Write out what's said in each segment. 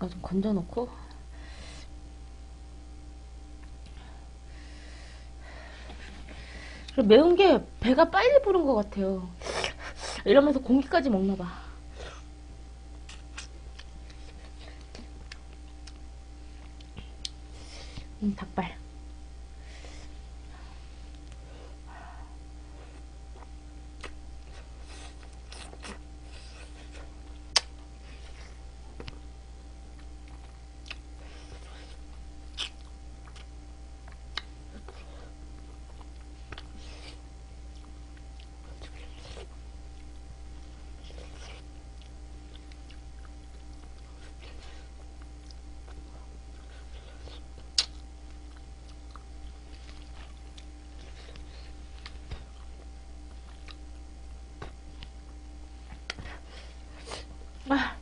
아까 좀 건져놓고 그리고 매운 게 배가 빨리 부른 것 같아요. 이러면서 공기까지 먹나 봐. 음, 닭발. 아.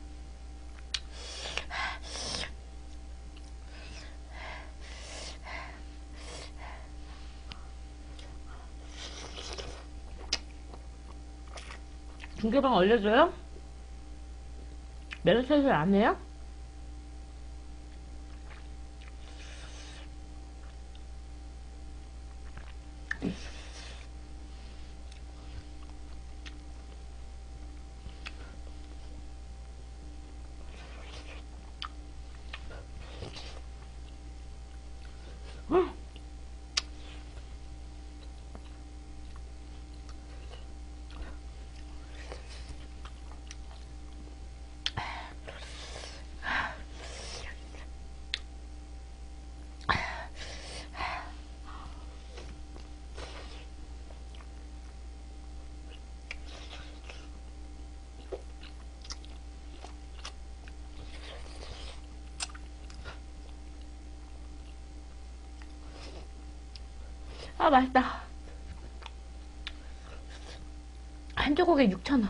중계방 올려줘요? 메르세스 안 해요? 아 맛있다. 한 조각에 6,000원.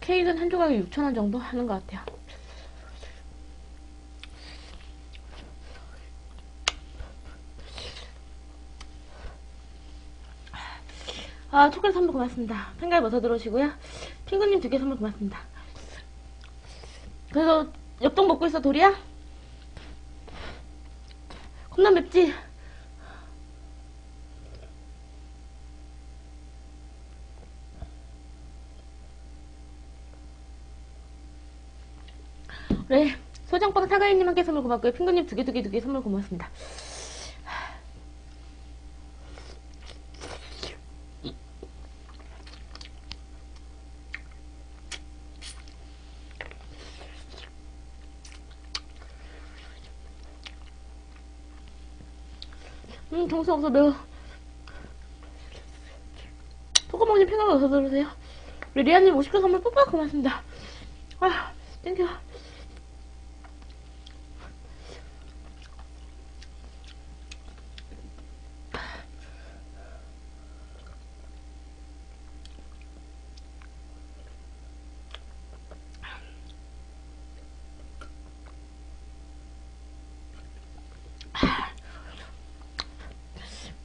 케이크는 한 조각에 6,000원 정도 하는 것 같아요. 아 초콜릿 선물 고맙습니다. 팬가이 버터 들어오시고요. 핑구님 두 개 선물 고맙습니다. 그래서 엽떡 먹고 있어 도리야? 겁나 맵지? 그래 소장빵 사가이님 한개 선물 고맙고요. 핑구님 두 개 두 개 두 개 선물 고맙습니다. 음 정수 없어 매워. 소금먹님 핑가가 어서 들으세요? 우리 리아님 50개 선물 뽀뽀 고맙습니다. 아 땡큐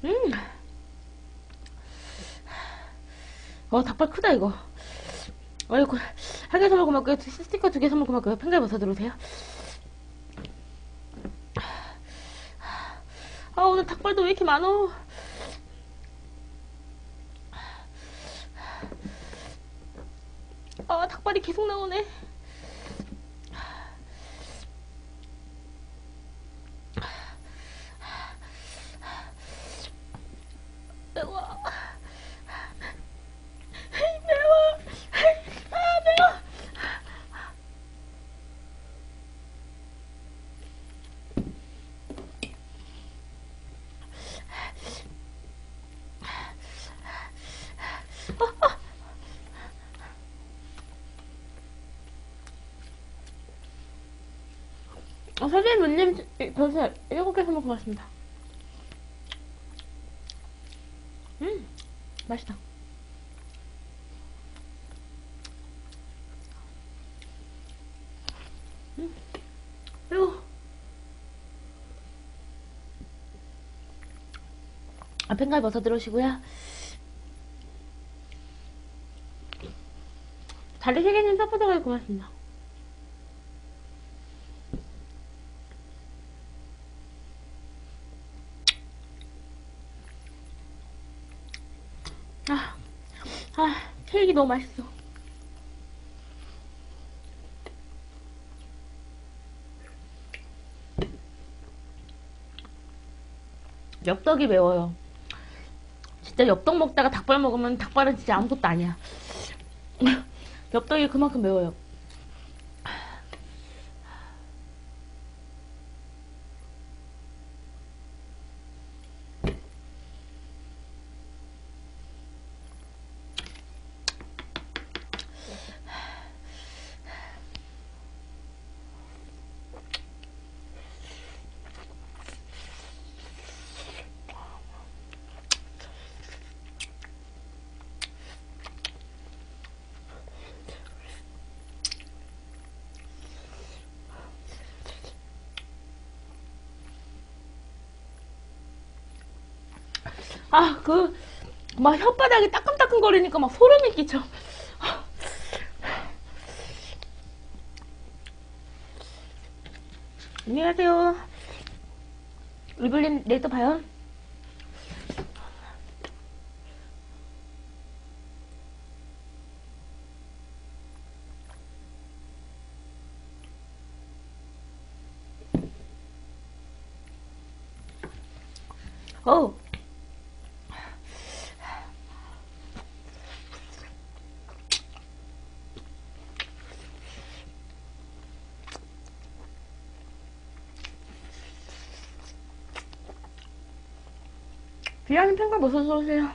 음. 어, 닭발 크다, 이거. 어이구, 한개 선물 고맙고요. 스티커 두 개 선물 고맙고요. 팬가이 버섯 들어오세요. 아, 오늘 닭발도 왜 이렇게 많어? 아, 닭발이 계속 나오네. 매워. 매워. 아, 매워. 어, 선생님, 전세 일곱 개 선물 고맙습니다. 음, 맛있다. 음, 매워. 앞엔갈 버섯 들어오시고요. 다리 세개님 서포터가 고맙습니다. 아, 케이크 너무 맛있어. 엽떡이 매워요. 진짜 엽떡 먹다가 닭발 먹으면 닭발은 진짜 아무것도 아니야. 엽떡이 그만큼 매워요. 아, 그, 막 혓바닥이 따끔따끔 거리니까 막 소름이 끼쳐. 안녕하세요. 리블린 내일 또 봐요. 어 비하는 평가 못 써서 오세요.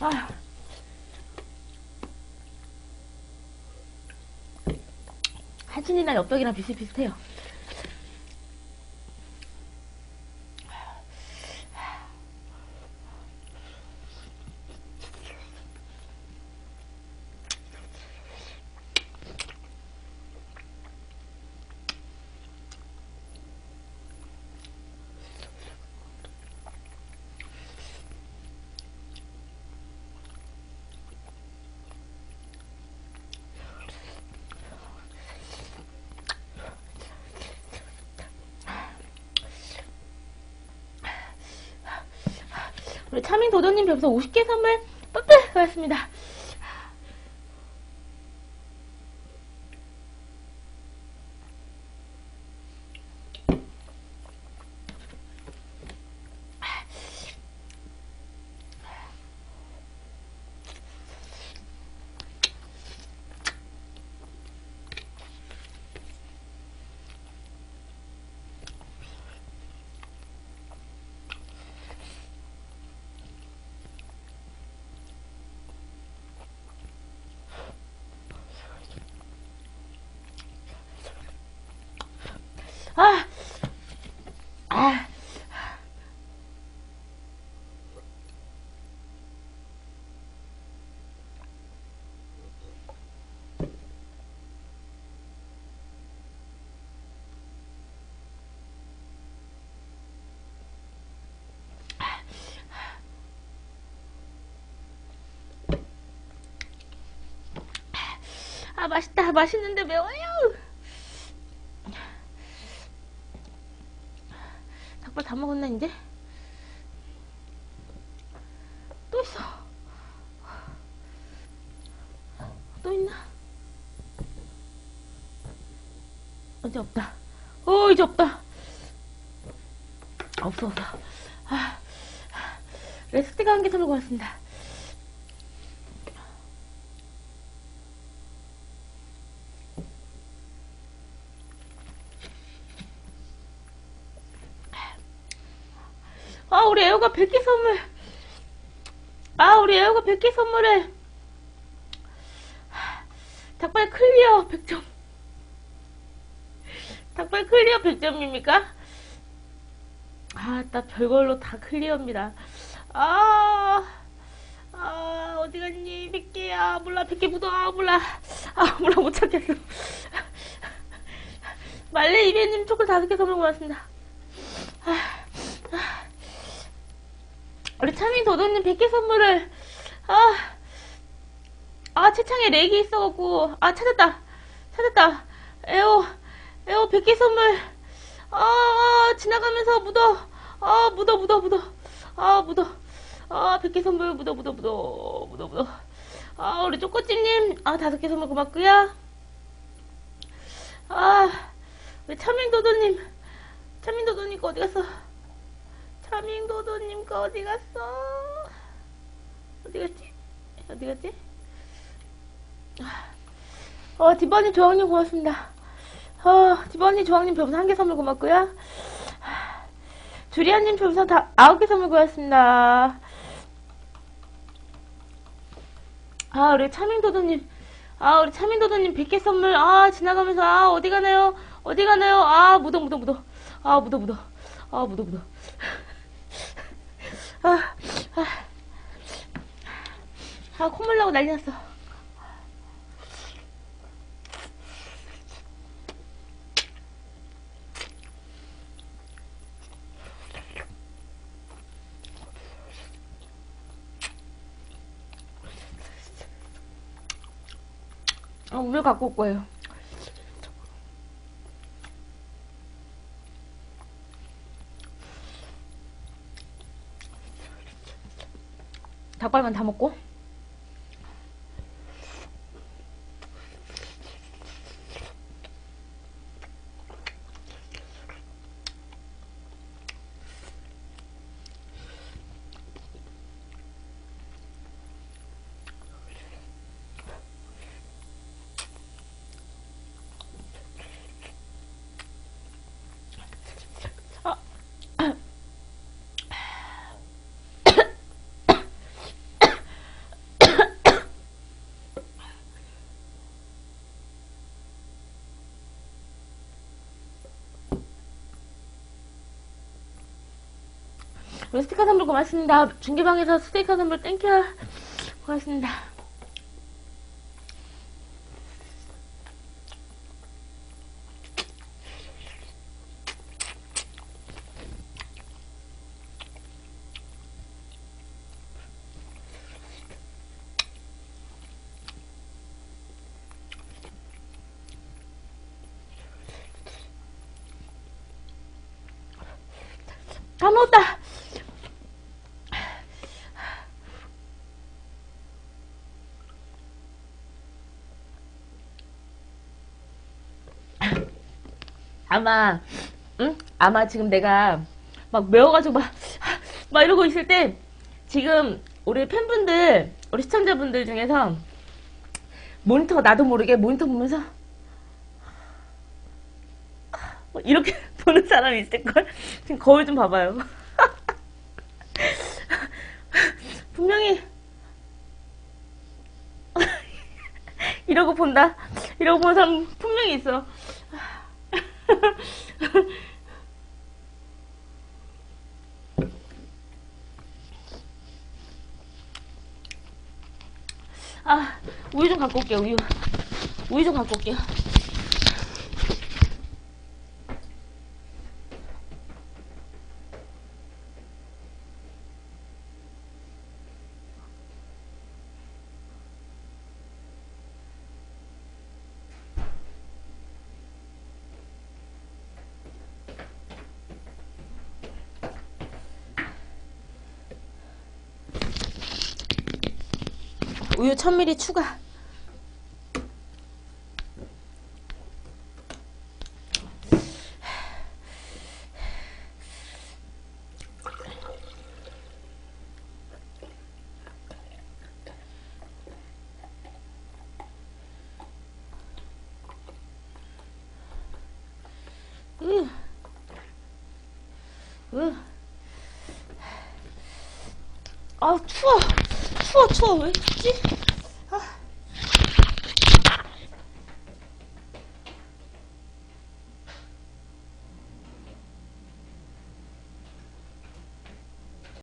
아. 한친이나 엽떡이랑 비슷비슷해요. 우리 차민 도도님 벽에서 50개 선물 뽀뽀 고맙습니다. 아, 아, 아 맛있다 맛있는데 매워요. 닭발 다 먹었나 이제? 또 있어. 또 있나? 이제 없다. 어 이제 없다. 없어 없어. 아, 레스티가 한 개 들고 왔습니다. 아, 우리 애호가 100개 선물. 아, 우리 애호가 100개 선물에. 닭발 클리어 100점. 닭발 클리어 100점입니까? 아, 나 별걸로 다 클리어입니다. 아, 아, 어디 갔니? 100개야. 몰라, 100개 묻어. 아, 몰라. 아, 몰라, 못 찾겠어. 말레 이베님 초콜 5개 선물 고맙습니다. 우리 차민 도도님 100개 선물을 아 아, 채창에 렉이 있어갖고, 아, 찾았다. 찾았다. 에어, 에어 100개 선물. 아, 아, 지나가면서 묻어. 아, 묻어, 묻어, 묻어. 아, 묻어. 아, 100개 선물 묻어, 묻어, 묻어. 묻어, 묻어. 아, 우리 쪼꼬찌님. 아, 다섯 개 선물 고맙고요. 아, 우리 차밍도도님. 차밍도도님 거 어디 갔어? 차밍도도님 거 어디 갔어? 어디 갔지? 어디 갔지? 어, 디바님, 조항님 고맙습니다. 어, 디바님, 조항님 별풍선 한 개 선물 고맙고요. 주리아님 별풍선 다 아홉 개 선물 고맙습니다. 아, 우리 차밍도도님. 아, 우리 차밍도도님 100개 선물. 아, 지나가면서, 아, 어디 가나요? 어디 가나요? 아, 묻어, 묻어, 묻어. 아, 묻어, 묻어. 아, 묻어, 묻어. 아, 아. 아, 콧물 나고 난리 났어. 아, 우유 갖고 올 거예요. 닭발만 다 먹고. 우리 스티커 선물 고맙습니다. 중계방에서 스티커 선물 땡큐. 고맙습니다. 다 먹었다. 아마, 응? 아마 지금 내가 막 매워가지고 막, 막 이러고 있을 때 지금 우리 팬분들, 우리 시청자분들 중에서 모니터 나도 모르게 모니터 보면서 막 이렇게 보는 사람이 있을걸? 지금 거울 좀 봐봐요. 분명히 이러고 본다. 이러고 보는 사람 분명히 있어. 아, 우유 좀 갖고 올게요, 우유. 우유 좀 갖고 올게요. 우유 1000ml 추가. 으. 으. 아, 추워. 추워, 추워. 왜 춥지?